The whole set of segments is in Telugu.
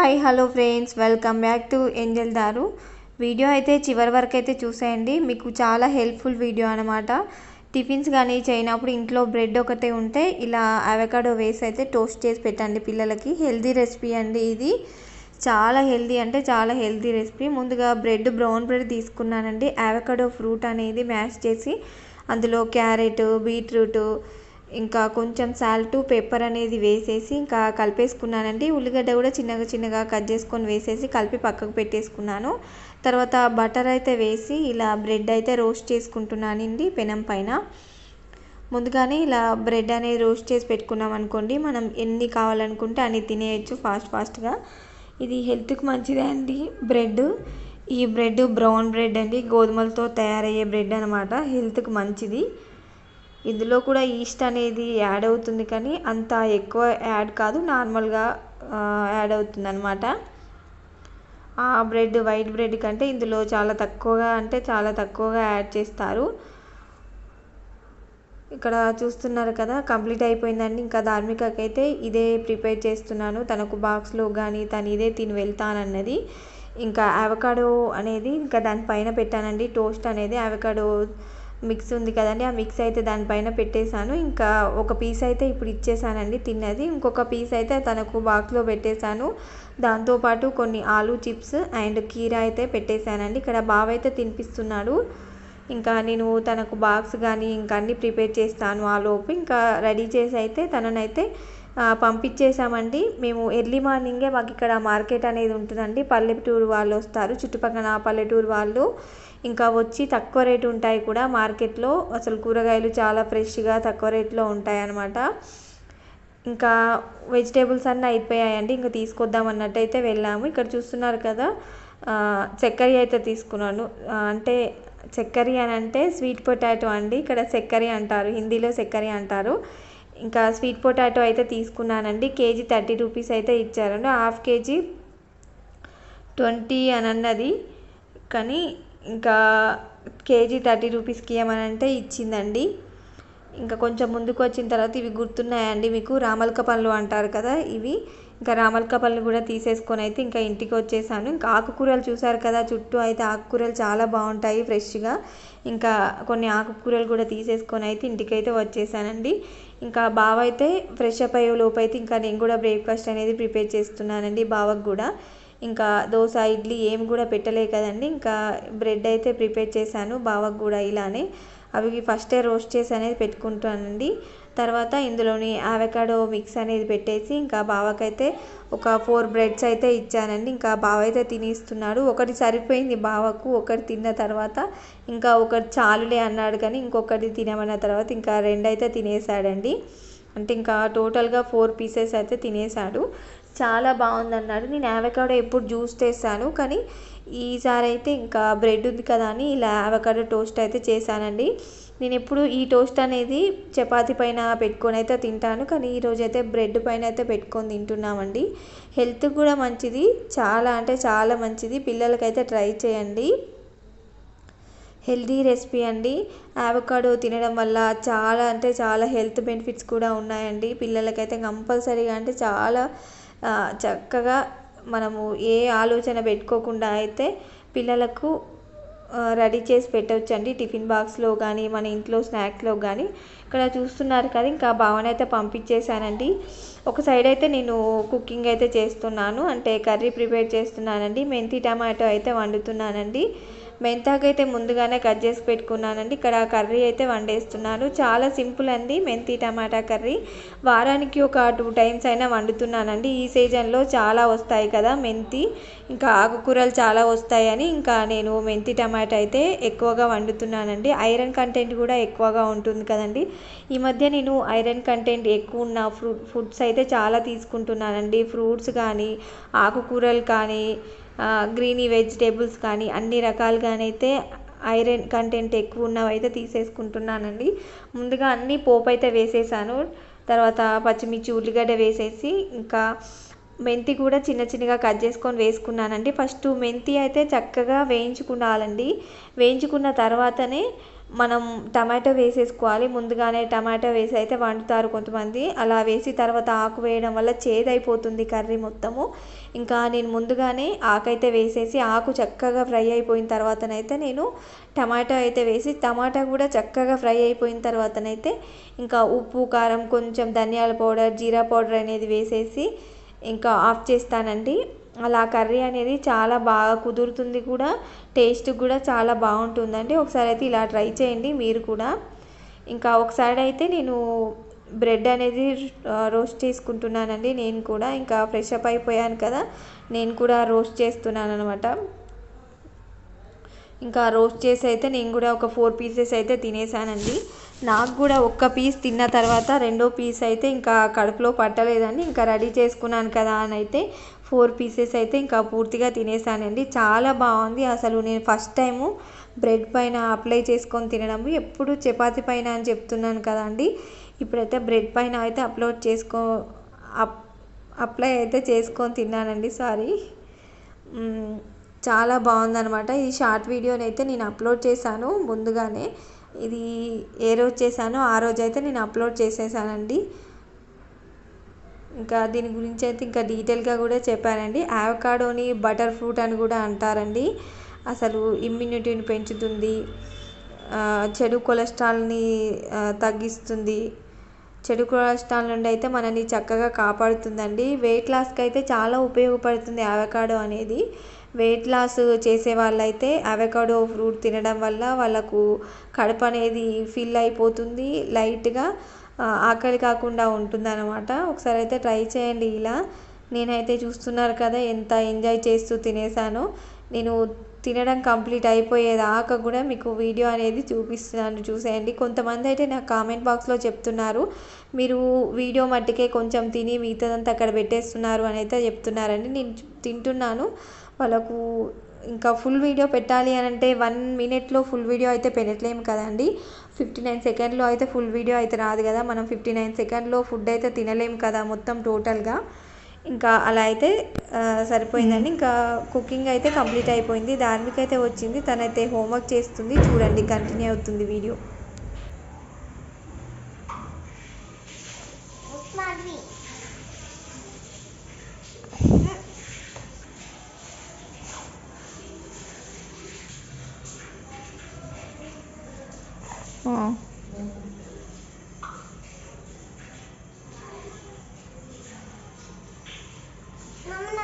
Hi hello friends. Welcome back to angel దారు. వీడియో అయితే చివరి వరకు అయితే చూసేయండి. మీకు చాలా హెల్ప్ఫుల్ వీడియో అనమాట టిఫిన్స్ కానీ చేయనప్పుడు ఇంట్లో బ్రెడ్ ఒకటే ఉంటే ఇలా అవకాడో వేసి అయితే టోస్ట్ చేసి పెట్టండి పిల్లలకి. హెల్దీ రెసిపీ అండి ఇది. చాలా హెల్దీ అంటే చాలా హెల్దీ రెసిపీ. ముందుగా బ్రెడ్ బ్రౌన్ బ్రెడ్ తీసుకున్నానండి. అవకాడో ఫ్రూట్ అనేది మ్యాష్ చేసి అందులో క్యారెట్ బీట్రూట్ ఇంకా కొంచెం సాల్ట్ పెప్పర్ అనేది వేసేసి ఇంకా కలిపేసుకున్నానండి. ఉల్లిగడ్డ కూడా చిన్నగా చిన్నగా కట్ చేసుకొని వేసేసి కలిపి పక్కకు పెట్టేసుకున్నాను. తర్వాత బటర్ అయితే వేసి ఇలా బ్రెడ్ అయితే రోస్ట్ చేసుకుంటున్నానండి పెనం పైన. ముందుగానే ఇలా బ్రెడ్ అనేది రోస్ట్ చేసి పెట్టుకున్నాం అనుకోండి మనం ఎన్ని కావాలనుకుంటే అన్ని తినేయచ్చు ఫాస్ట్ ఫాస్ట్గా. ఇది హెల్త్కి మంచిదే అండి బ్రెడ్. ఈ బ్రెడ్ బ్రౌన్ బ్రెడ్ అండి గోధుమలతో తయారయ్యే బ్రెడ్ అనమాట హెల్త్కి మంచిది. ఇందులో కూడా ఈస్ట్ అనేది యాడ్ అవుతుంది కానీ అంత ఎక్కువ యాడ్ కాదు. నార్మల్గా యాడ్ అవుతుంది అనమాట ఆ బ్రెడ్ వైట్ బ్రెడ్ కంటే ఇందులో చాలా తక్కువగా అంటే చాలా తక్కువగా యాడ్ చేస్తారు. ఇక్కడ చూస్తున్నారు కదా కంప్లీట్ అయిపోయిందండి. ఇంకా ధార్మికకైతే ఇదే ప్రిపేర్ చేస్తున్నాను. తనకు బాక్స్లో కానీ తను ఇదే తిని వెళ్తానన్నది. ఇంకా అవకాడో అనేది ఇంకా దానిపైన పెట్టానండి. టోస్ట్ అనేది అవకాడో మిక్స్ ఉంది కదండి ఆ మిక్స్ అయితే దానిపైన పెట్టేశాను. ఇంకా ఒక పీస్ అయితే ఇప్పుడు ఇచ్చేసానండి తిన్నది. ఇంకొక పీస్ అయితే తనకు బాక్స్లో పెట్టేశాను. దాంతోపాటు కొన్ని ఆలు చిప్స్ అండ్ కీరా అయితే పెట్టేశానండి. ఇక్కడ బావ అయితే తినిపిస్తున్నాడు. ఇంకా నేను తనకు బాక్స్ కానీ ఇంకా అన్నీ ప్రిపేర్ చేస్తాను ఆ లోపు. ఇంకా రెడీ చేసి అయితే తననైతే పంపించేసామండి మేము ఎర్లీ మార్నింగే మాకు ఇక్కడ మార్కెట్ అనేది ఉంటుందండి. పల్లెటూరు వాళ్ళు వస్తారు. చుట్టుపక్కల పల్లెటూరు వాళ్ళు. ఇంకా వచ్చి తక్కువ రేటు ఉంటాయి కూడా మార్కెట్లో. అసలు కూరగాయలు చాలా ఫ్రెష్గా తక్కువ రేట్లో ఉంటాయి అన్నమాట ఇంకా వెజిటేబుల్స్ అన్నీ అయిపోయాయండి. ఇంకా తీసుకొద్దాం అన్నట్టయితే వెళ్ళాము. ఇక్కడ చూస్తున్నారు కదా చక్కెర అయితే తీసుకున్నాను. అంటే చక్కెర అని అంటే స్వీట్ పొటాటో అండి. ఇక్కడ చక్కెర అంటారు హిందీలో చక్కెర అంటారు. ఇంకా స్వీట్ పొటాటో అయితే తీసుకున్నానండి. కేజీ థర్టీ రూపీస్ అయితే ఇచ్చారండి. హాఫ్ కేజీ ట్వంటీ అని అన్నది. కానీ ఇంకా కేజీ థర్టీ రూపీస్కి ఏమనంటే ఇచ్చిందండి. ఇంకా కొంచెం ముందుకు వచ్చిన తర్వాత ఇవి గుర్తున్నాయండి మీకు. రామలక పళ్ళు అంటారు కదా ఇవి. ఇంకా రామలక పళ్ళు కూడా తీసేసుకొని అయితే ఇంకా ఇంటికి వచ్చేసాను. ఇంకా ఆకుకూరలు చూసారు కదా చుట్టూ అయితే ఆకుకూరలు చాలా బాగుంటాయి ఫ్రెష్గా. ఇంకా కొన్ని ఆకుకూరలు కూడా తీసేసుకొని అయితే ఇంటికి అయితే వచ్చేసానండి. ఇంకా బావ అయితే ఫ్రెష్ అప్ అయ్యే లోపు అయితే ఇంకా నేను కూడా బ్రేక్ఫాస్ట్ అనేది ప్రిపేర్ చేస్తున్నానండి బావకు కూడా. ఇంకా దోశ ఇడ్లీ ఏం కూడా పెట్టలే కదండి. ఇంకా బ్రెడ్ అయితే ప్రిపేర్ చేశాను బావకు కూడా ఇలానే. అవి ఫస్టే రోస్ట్ చేసి అనేది పెట్టుకుంటానండి. తర్వాత ఇందులోని ఆవకాడో మిక్స్ అనేది పెట్టేసి ఇంకా బావకైతే ఒక ఫోర్ బ్రెడ్స్ అయితే ఇచ్చానండి. ఇంకా బావ అయితే తినేస్తున్నాడు. ఒకటి సరిపోయింది బావకు ఒకటి తిన్న తర్వాత ఇంకా ఒకటి చాలులే అన్నాడు కానీ ఇంకొకటి తినమన్న తర్వాత ఇంకా రెండు అయితే తినేసాడండి అంటే ఇంకా టోటల్గా ఫోర్ పీసెస్ అయితే తినేసాడు చాలా బాగుంది అన్నాడు నేను యావకాడో ఎప్పుడు జ్యూస్ చేశాను కానీ ఈసారి అయితే ఇంకా బ్రెడ్ ఉంది కదా అని ఇలా యావకాడో టోస్ట్ అయితే చేశానండి. నేను ఎప్పుడు ఈ టోస్ట్ అనేది చపాతీ పైన పెట్టుకొని అయితే తింటాను కానీ ఈరోజు అయితే బ్రెడ్ పైన అయితే పెట్టుకొని తింటున్నామండి. హెల్త్ కూడా మంచిది చాలా అంటే చాలా మంచిది. పిల్లలకైతే ట్రై చేయండి. హెల్దీ రెసిపీ అండి. యావకాడో తినడం వల్ల చాలా అంటే చాలా హెల్త్ బెనిఫిట్స్ కూడా ఉన్నాయండి. పిల్లలకైతే కంపల్సరీగా అంటే చాలా చక్కగా మనము ఏ ఆలోచన పెట్టుకోకుండా అయితే పిల్లలకు రెడీ చేసి పెట్టవచ్చండి టిఫిన్ బాక్స్లో కానీ మన ఇంట్లో స్నాక్స్లో కానీ ఇక్కడ చూస్తున్నారు కదా ఇంకా భావన అయితే పంపించేశానండి. ఒక సైడ్ అయితే నేను కుకింగ్ అయితే చేస్తున్నాను అంటే కర్రీ ప్రిపేర్ చేస్తున్నానండి మెంతి టమాటో అయితే వండుతున్నానండి. మెంతాకు అయితే ముందుగానే కట్ చేసి పెట్టుకున్నానండి. ఇక్కడ కర్రీ అయితే వండేస్తున్నాను. చాలా సింపుల్ అండి మెంతి టమాటా కర్రీ. వారానికి ఒక టూ టైమ్స్ అయినా వండుతున్నానండి. ఈ సీజన్లో చాలా వస్తాయి కదా మెంతి. ఇంకా ఆకుకూరలు చాలా వస్తాయని ఇంకా నేను మెంతి టమాటా అయితే ఎక్కువగా వండుతున్నానండి. ఐరన్ కంటెంట్ కూడా ఎక్కువగా ఉంటుంది కదండి. ఈ మధ్య నేను ఐరన్ కంటెంట్ ఎక్కువ ఉన్న ఫ్రూట్ ఫుడ్స్ అయితే చాలా తీసుకుంటున్నానండి. ఫ్రూట్స్ కానీ ఆకుకూరలు కానీ గ్రీనీ వెజిటేబుల్స్ కానీ అన్ని రకాలుగానైతే ఐరన్ కంటెంట్ ఎక్కువ ఉన్నవి అయితే తీసేసుకుంటున్నానండి. ముందుగా అన్ని పోపు అయితే వేసేసాను. తర్వాత పచ్చిమిర్చి ఉల్లిగడ్డ వేసేసి ఇంకా మెంతి కూడా చిన్న చిన్నగా కట్ చేసుకొని వేసుకున్నానండి. ఫస్ట్ మెంతి అయితే చక్కగా వేయించుకోవాలండి వేయించుకున్న తర్వాతనే మనం టమాటో వేసేసుకోవాలి. ముందుగానే టమాటో వేసి అయితే వండుతారు కొంతమంది. అలా వేసి తర్వాత ఆకు వేయడం వల్ల చేదైపోతుంది కర్రీ మొత్తము. ఇంకా నేను ముందుగానే ఆకైతే వేసేసి ఆకు చక్కగా ఫ్రై అయిపోయిన తర్వాతనైతే నేను టమాటా అయితే వేసి టమాటా కూడా చక్కగా ఫ్రై అయిపోయిన తర్వాతనైతే ఇంకా ఉప్పు కారం కొంచెం ధనియాల పౌడర్ జీరా పౌడర్ అనేది వేసేసి ఇంకా ఆఫ్ చేస్తానండి. అలా కర్రీ అనేది చాలా బాగా కుదురుతుంది కూడా టేస్ట్ కూడా చాలా బాగుంటుందండి. ఒకసారి అయితే ఇలా ట్రై చేయండి మీరు కూడా. ఇంకా ఒకసారి అయితే నేను బ్రెడ్ అనేది రోస్ట్ చేసుకుంటున్నానండి నేను కూడా. ఇంకా ఫ్రెష్ అప్ అయిపోయాను కదా నేను కూడా రోస్ట్ చేస్తున్నాను అనమాట ఇంకా రోస్ట్ చేసి అయితే నేను కూడా ఒక ఫోర్ పీసెస్ అయితే తినేసానండి. నాకు కూడా ఒక్క పీస్ తిన్న తర్వాత రెండో పీస్ అయితే ఇంకా కడుపులో పట్టలేదండి. ఇంకా రెడీ చేసుకున్నాను కదా అని అయితే ఫోర్ పీసెస్ అయితే ఇంకా పూర్తిగా తినేసానండి. చాలా బాగుంది. అసలు నేను ఫస్ట్ టైము బ్రెడ్ పైన అప్లై చేసుకొని తినడం ఎప్పుడు చపాతి పైన అని చెప్తున్నాను కదండి. ఇప్పుడైతే బ్రెడ్ పైన అయితే అప్లోడ్ చేసుకో అప్ అప్లై అయితే చేసుకొని తిన్నానండి సారీ. చాలా బాగుందనమాట ఈ షార్ట్ వీడియోని అయితే నేను అప్లోడ్ చేశాను ముందుగానే. ఇది ఏ రోజు చేశానో ఆ రోజు అయితే నేను అప్లోడ్ చేసేసానండి. ఇంకా దీని గురించి అయితే ఇంకా డీటెయిల్గా కూడా చెప్పానండి. యావకాడోని బటర్ ఫ్రూట్ అని కూడా అంటారండి. అసలు ఇమ్యూనిటీని పెంచుతుంది చెడు కొలెస్ట్రాల్ని తగ్గిస్తుంది చెడు కొలెస్ట్రాల్ నుండి అయితే మనని చక్కగా కాపాడుతుందండి. వెయిట్ లాస్కి అయితే చాలా ఉపయోగపడుతుంది అవకాడో అనేది. వెయిట్ లాస్ చేసే వాళ్ళైతే అవకాడో ఫ్రూట్ తినడం వల్ల వాళ్ళకు కడుపు అనేది ఫిల్ అయిపోతుంది లైట్గా. ఆకలి కాకుండా ఉంటుందన్నమాట. ఒకసారి అయితే ట్రై చేయండి ఇలా. నేనైతే చూస్తున్నారు కదా ఎంత ఎంజాయ్ చేస్తూ తినేసానో. నేను తినడం కంప్లీట్ అయిపోయేదాకా కూడా మీకు వీడియో అనేది చూపిస్తున్నాను చూసేయండి. కొంతమంది అయితే నాకు కామెంట్ బాక్స్లో చెప్తున్నారు మీరు వీడియో మట్టికే కొంచెం తిని మిగతాదంతా అక్కడ పెట్టేస్తున్నారు అని అయితే చెప్తున్నారండి. నేను తింటున్నాను వాళ్ళకు ఇంకా ఫుల్ వీడియో పెట్టాలి అని అంటే వన్ మినిట్లో ఫుల్ వీడియో అయితే పెట్టలేము కదండి. ఫిఫ్టీ నైన్ సెకండ్లో అయితే ఫుల్ వీడియో అయితే రాదు కదా మనం ఫిఫ్టీ నైన్ సెకండ్లో ఫుడ్ అయితే తినలేము కదా మొత్తం టోటల్గా. ఇంకా అలా అయితే సరిపోయిందండి. ఇంకా కుకింగ్ అయితే కంప్లీట్ అయిపోయింది. ధార్మిక అయితే వచ్చింది. తనైతే హోంవర్క్ చేస్తుంది. చూడండి కంటిన్యూ అవుతుంది వీడియో.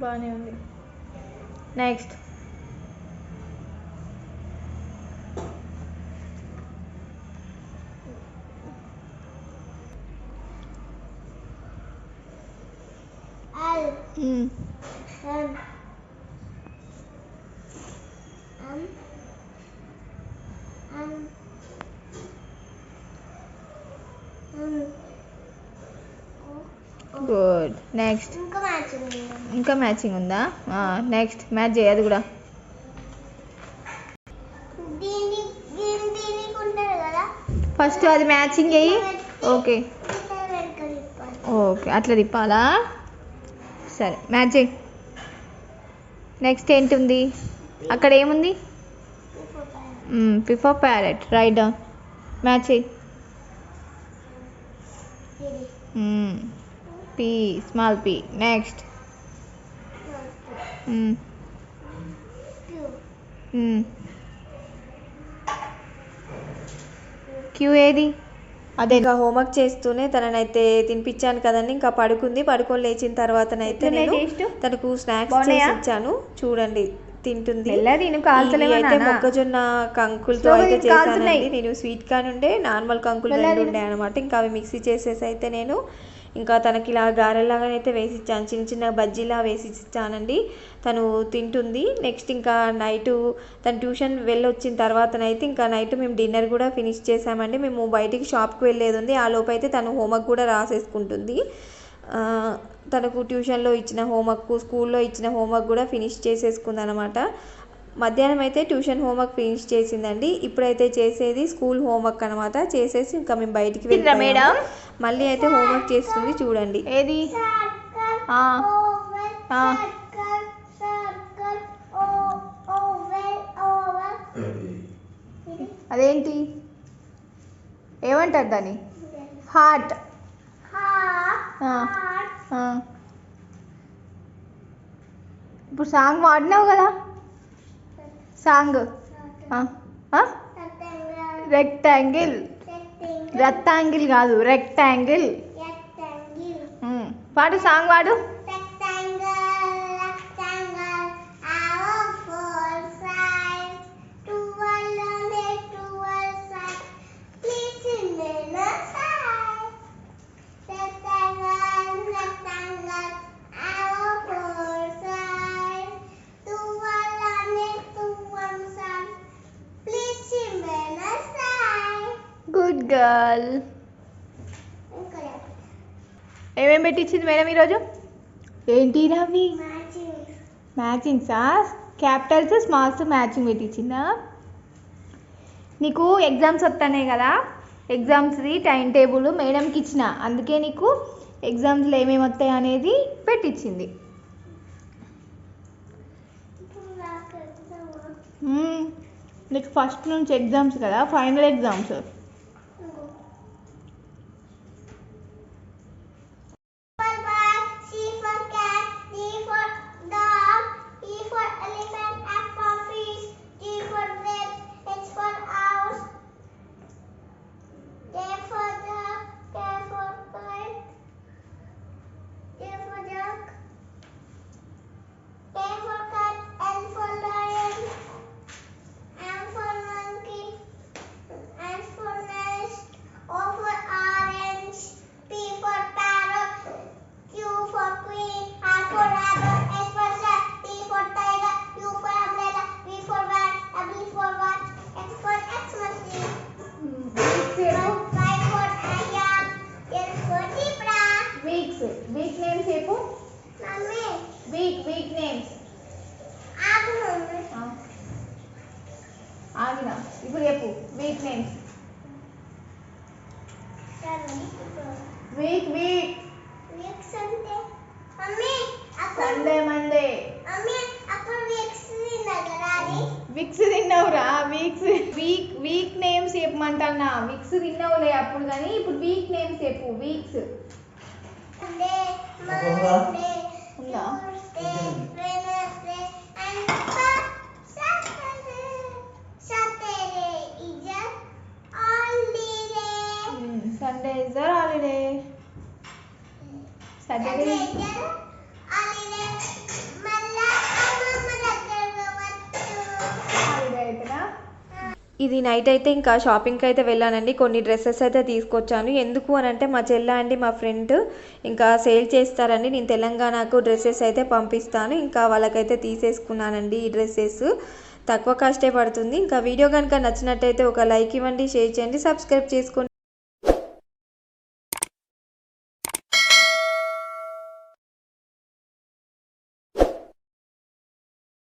బాగానే ఉంది. నెక్స్ట్ గుడ్ నెక్స్ట్ ఇంకా మ్యాచింగ్ ఉందా? నెక్స్ట్ మ్యాచ్ చేయదు కూడా. ఫస్ట్ అది మ్యాచింగ్ అయ్యి ఓకే ఓకే అట్లా తిప్పాలా? సరే. మ్యాచ్ చేయి. నెక్స్ట్ ఏంటి ఉంది? అక్కడ ఏముంది? పిఫా ప్యారెట్ రైట్ డౌన్ మ్యాచ్ చేయి. P small P. Next Q ఏది? అదే ఇంకా హోంవర్క్ చేస్తూనే తననైతే తినిపించాను కదండి ఇంకా పడుకుంది. పడుకొని లేచిన తర్వాతనైతే నేను తనకు స్నాక్స్ చేసి ఇచ్చాను. చూడండి తింటుంది. అయితే మొక్కజొన్న కంకులతో అయితే చేశానండి. నేను స్వీట్ కార్న్ ఉండే నార్మల్ కంకులు రెండు ఉండే అనమాట. ఇంకా అవి మిక్సీ చేసేసి అయితే నేను ఇంకా తనకి ఇలా గారెలాగానైతే అయితే వేసి ఇచ్చాను చిన్న చిన్న బజ్జీలా వేసి ఇచ్చానండి తను తింటుంది. నెక్స్ట్ ఇంకా నైట్ తను ట్యూషన్ వెళ్ళొచ్చిన తర్వాతనైతే ఇంకా నైట్ మేము డిన్నర్ కూడా ఫినిష్ చేసామండి మేము బయటికి షాప్కి వెళ్ళేది ఉంది ఆ లోపు అయితే తను హోంవర్క్ కూడా రాసేసుకుంటుంది. తనకు ట్యూషన్లో ఇచ్చిన హోంవర్క్ స్కూల్లో ఇచ్చిన హోంవర్క్ కూడా ఫినిష్ చేసేసుకుంది అనమాట మధ్యాహ్నం అయితే ట్యూషన్ హోంవర్క్ ఫినిష్ చేసిందండి. ఇప్పుడైతే చేసేది స్కూల్ హోంవర్క్ అనమాట చేసేసి ఇంకా మేము బయటికి వెళ్ళాము మేడం? మళ్ళీ అయితే హోంవర్క్ చేస్తుంది చూడండి. ఏది. అదేంటి? ఏమంటారు దాన్ని? హార్ట్. ఇప్పుడు సాంగ్ వాడినావు కదా. సాంగ్ రెక్టాంగిల్ రెక్టాంగిల్ కాదు రెక్టాంగిల్ పాడు సాంగ్ వాడు గర్ల్ ఏమేమి పెట్టించింది మేడం ఈరోజు? ఏంటి రవి? మ్యాచింగ్సా క్యాపిటల్స్ స్మాల్స్ మ్యాచింగ్ పెట్టించిందా? నీకు ఎగ్జామ్స్ వస్తున్నాయి కదా. ఎగ్జామ్స్ది టైం టేబుల్ మేడంకి ఇచ్చిన. అందుకే నీకు ఎగ్జామ్స్లో ఏమేమి వస్తాయి అనేది పెట్టించింది. మ్మ్. నీకు ఫస్ట్ నుంచి ఎగ్జామ్స్ కదా ఫైనల్ ఎగ్జామ్స్ 是。好喝。నైట్ అయితే ఇంకా షాపింగ్కి అయితే వెళ్ళానండి. కొన్ని డ్రెస్సెస్ అయితే తీసుకొచ్చాను. ఎందుకు అని అంటే మా చెల్ల అండి మా ఫ్రెండ్ ఇంకా సేల్ చేస్తారండి. నేను తెలంగాణకు డ్రెస్సెస్ అయితే పంపిస్తాను. ఇంకా వాళ్ళకైతే తీసేసుకున్నానండి ఈ డ్రెస్సెస్. తక్కువ కాస్టే పడుతుంది. ఇంకా వీడియో కనుక నచ్చినట్టయితే ఒక లైక్ ఇవ్వండి షేర్ చేయండి సబ్స్క్రైబ్ చేసుకోండి.